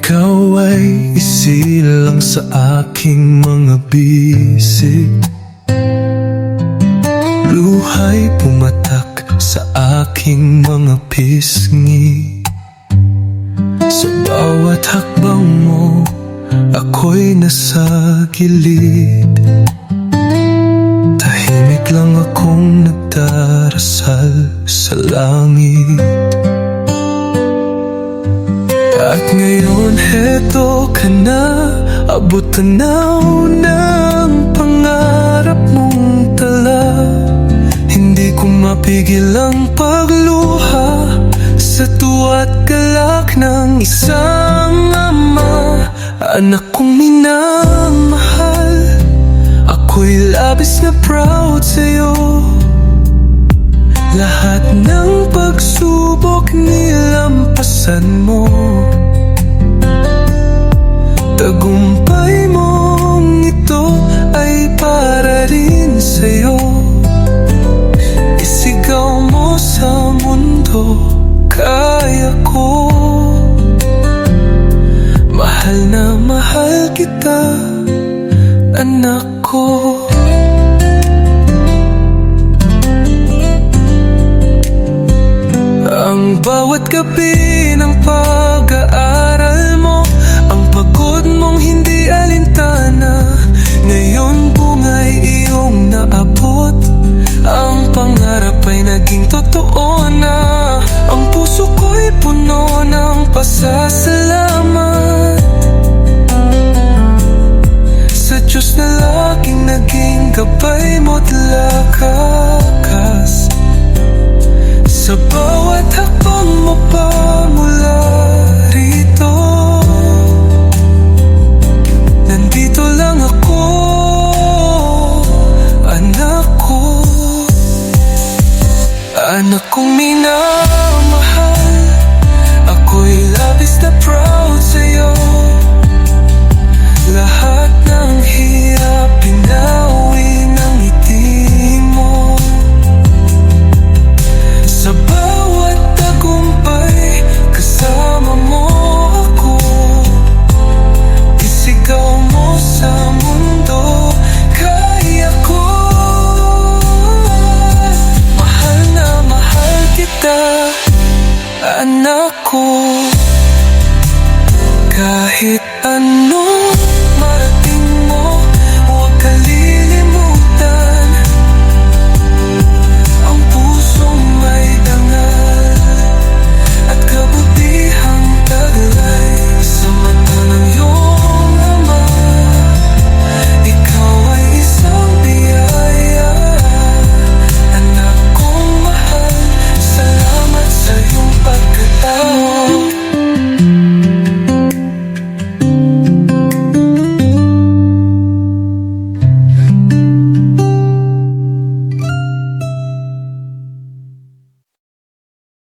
Ikaw ay isilang sa aking mga bisig. Luhay pumatak sa aking mga pisngi. Sa bawat hakbang mo, ako'y nasa gilid. Ka na Abot tanaw ng pangarap mong tala. Hindi ko mapigil ang pagluha Sa tuwa't galak ng isang ama. Anak kong minamahal Ako'y labis na proud sa'yo. Lahat ng pagsubok nilampasan mo Tagumpay mong ito ay para rin sa'yo. Isigaw mo sa mundo, kaya ko. Mahal na mahal kita, anak Ang bawat gabi ng pag-aaral alintana Anak kong minamahal know